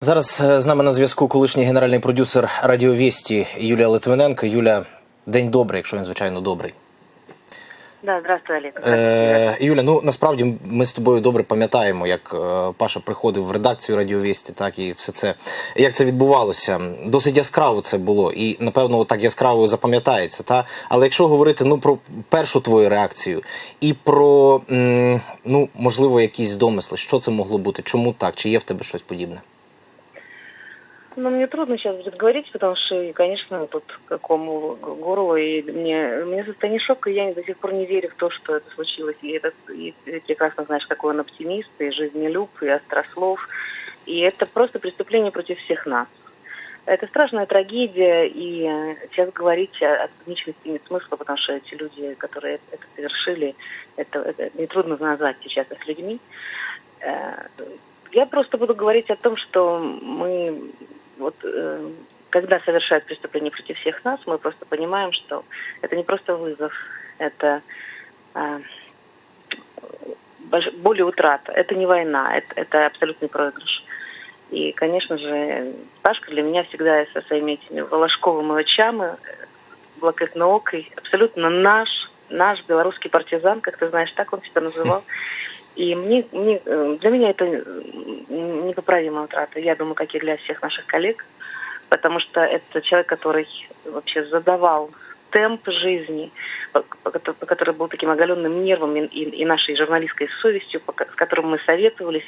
Зараз е, з нами на зв'язку колишній генеральний продюсер Радіовісті Юлія Литвиненко. Юля, день добрий, якщо він звичайно добрий. Да, здравствуй, Олег. Е, Юля, ну насправді ми з тобою добре пам'ятаємо, як е, Паша приходив в редакцію Радіовісті, так і все це. Як це відбувалося? Досить яскраво це було, і напевно так яскраво запам'ятається. Та але якщо говорити ну про першу твою реакцію і про м, ну можливо якісь домисли, що це могло бути, чому так, чи є в тебе щось подібне? Ну, мне трудно сейчас будет говорить, потому что, конечно, тут какому горлу, и мне, меня состояние шока, и я до сих пор не верю в то, что это случилось. И, это, и прекрасно знаешь, какой он оптимист, и жизнелюб, и острослов. И это просто преступление против всех нас. Это страшная трагедия, и сейчас говорить о, о циничности нет смысла, потому что эти люди, которые это совершили, это, это нетрудно назвать сейчас их людьми. Э, Я просто буду говорить о том, что мы вот э, когда совершают преступление против всех нас, мы просто понимаем, что это не просто вызов, это э, и утрата. Это не война, это, это абсолютный проигрыш. И, конечно же, Пашка для меня всегда со своими этими волошковыми очами, э, блакитноокой, абсолютно наш, наш белорусский партизан, как ты знаешь, так он себя называл. И мне, мне, э, для меня это э, непоправимая утрата, я думаю, как и для всех наших коллег, потому что это человек, который вообще задавал темп жизни, который был таким оголенным нервом и, и- нашей журналистской совестью, с которым мы советовались,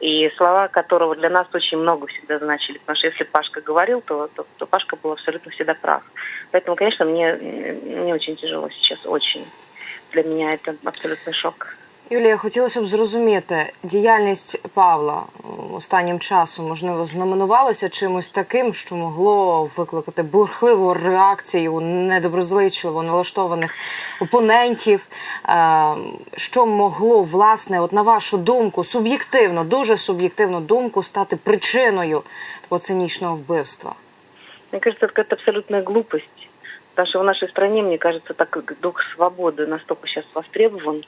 и слова которого для нас очень много всегда значили, потому что если Пашка говорил, то, то, то Пашка был абсолютно всегда прав. Поэтому, конечно, мне, мне очень тяжело сейчас, очень. Для меня это абсолютный шок. Юлія, хотілося б зрозуміти, діяльність Павла останнім часом можливо знаменувалася чимось таким, що могло викликати бурхливу реакцію недоброзичливо налаштованих опонентів. Е, Що могло, власне, от на вашу думку, суб'єктивно, дуже суб'єктивну думку, стати причиною цинічного вбивства? Мне кажется, это какая-то глупость. Потому что в нашей стране, мне кажется, так дух свободы настолько сейчас востребован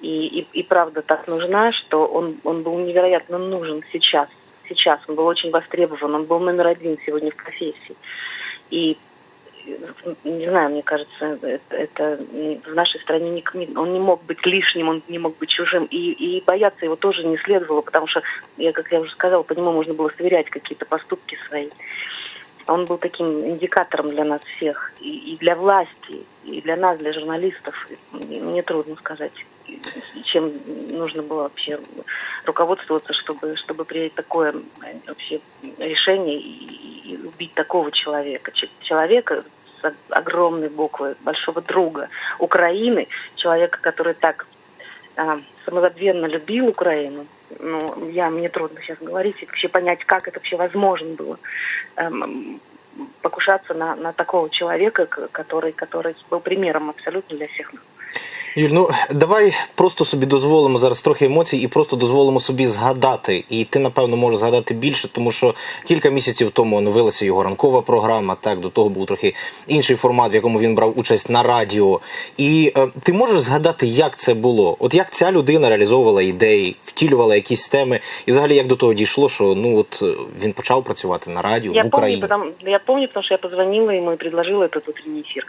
и, и, и правда так нужна, что он, он был невероятно нужен сейчас. Сейчас он был очень востребован, он был номер один сегодня в профессии. И не знаю, мне кажется, это, это в нашей стране не, не- он не мог быть лишним, он не мог быть чужим. И, и бояться его тоже не следовало, потому что, я, как я уже сказала, по нему можно было сверять какие-то поступки свои. Он был таким индикатором для нас всех, и, и для власти, и для нас, для журналистов. И Мне трудно сказать, чем нужно было вообще руководствоваться, чтобы, чтобы принять такое э, вообще решение и, и убить такого человека. Человека с огромной буквы, большого друга Украины, человека, который так а, самозабвенно любил Украину. Ну, я, мне трудно сейчас говорить и вообще понять, как это вообще возможно было. Эм, покушаться на, на такого человека, который, который был примером абсолютно для всех нас. Юль, ну давай просто собі дозволимо зараз трохи емоцій і просто дозволимо собі згадати. І ти, напевно, можеш згадати більше, тому що кілька місяців тому оновилася його ранкова програма. Так, до того був трохи інший формат, в якому він брав участь на радіо. І е, ти можеш згадати, як це було? От як ця людина реалізовувала ідеї, втілювала якісь теми, і взагалі як до того дійшло, що ну от е, він почав працювати на радіо Я в помню, Україні. потому, я помню, потому что я позвонила ему и предложила этот утренний эфир.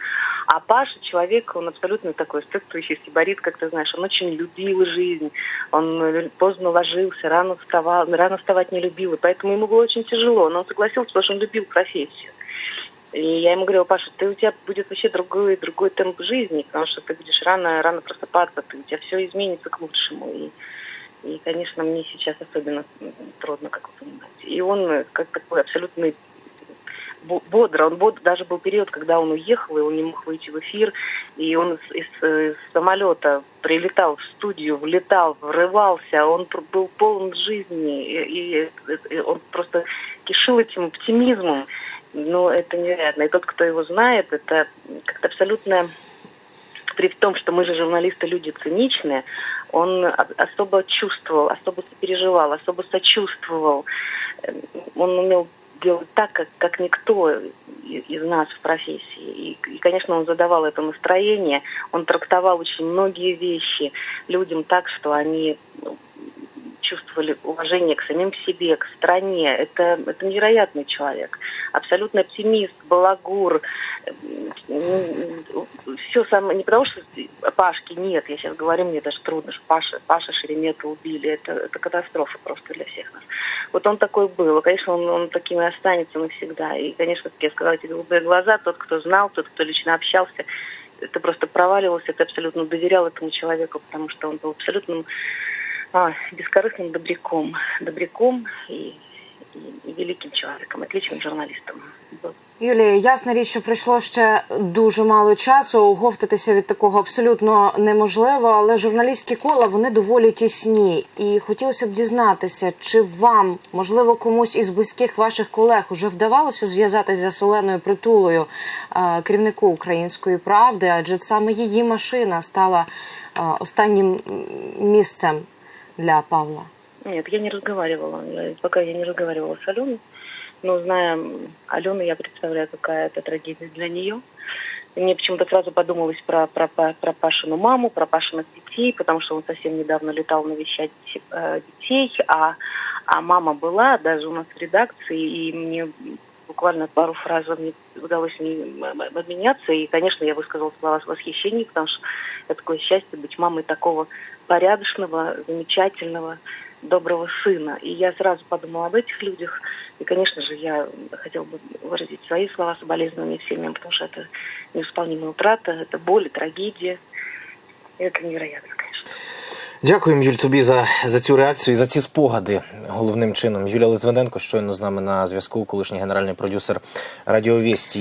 А Паша человек, он абсолютно такой сцепствующий сибарит, как ты знаешь. Он очень любил жизнь, он э, поздно ложился, рано вставал, рано вставать не любил, и поэтому ему было очень тяжело. Но он согласился, потому что он любил профессию. И я ему говорила, Паша, ты у тебя будет вообще другой, другой темп жизни, потому что ты будешь рано, рано просыпаться, ты, у тебя все изменится к лучшему. И, и, конечно, мне сейчас особенно трудно как понимать. И он э, как такой абсолютный бодро. Он бод... Даже был период, когда он уехал, и он не мог выйти в эфир, и он из, из, из самолета прилетал в студию, влетал, врывался, он был полон жизни, и, и- и он просто кишил этим оптимизмом. Ну, это невероятно. И тот, кто его знает, это как-то абсолютно при том, что мы же журналисты, люди циничные, он особо чувствовал, особо сопереживал, особо сочувствовал. Он умел делать так, как, как никто из нас в профессии. И, и, конечно, он задавал это настроение, он трактовал очень многие вещи людям так, что они ну, чувствовали уважение к самим себе, к стране. Это, это невероятный человек. Абсолютно оптимист, балагур. Все самое... Не потому что Пашки нет, я сейчас говорю, мне даже трудно, что Паша, Паша Шеремета убили. Это, это катастрофа просто для всех нас. Вот он такой был. И, конечно, он, он таким и останется навсегда. И, конечно, как я сказала, эти голубые глаза, тот, кто знал, тот, кто лично общался, ты просто проваливался, ты абсолютно доверял этому человеку, потому что он был абсолютным а, бескорыстным добряком. Добряком и, великим человеком, отличным журналистом был. Юлія, ясна річ, що пройшло ще дуже мало часу. Оговтатися від такого абсолютно неможливо, але журналістські кола вони доволі тісні. І хотілося б дізнатися, чи вам, можливо, комусь із близьких ваших колег уже вдавалося зв'язатися з Оленою Притулою, е, керівнику української правди, адже саме її машина стала е, останнім місцем для Павла. Нет, я не разговаривала. Пока я не разговаривала с Аленой. Но зная Алену, я представляю, какая это трагедия для нее. И мне почему-то сразу подумалось про, про, про Пашину маму, про Пашиных детей, потому что он совсем недавно летал навещать э, детей, а, а мама была даже у нас в редакции, и мне буквально пару фраз мне удалось обменяться, и, конечно, я высказала слова восхищения, потому что это такое счастье быть мамой такого порядочного, замечательного, доброго сына. И я сразу подумала об этих людях. И, конечно же, я хотела бы выразить свои слова соболезнования всем им, потому что это неисполнимая утрата, это боль, и трагедия. И это невероятно, конечно. Дякуємо, Юль, тобі за, за цю реакцію і за ці спогади головним чином. Юлія Литвиненко щойно з нами на зв'язку, колишній генеральний продюсер Радіовісті.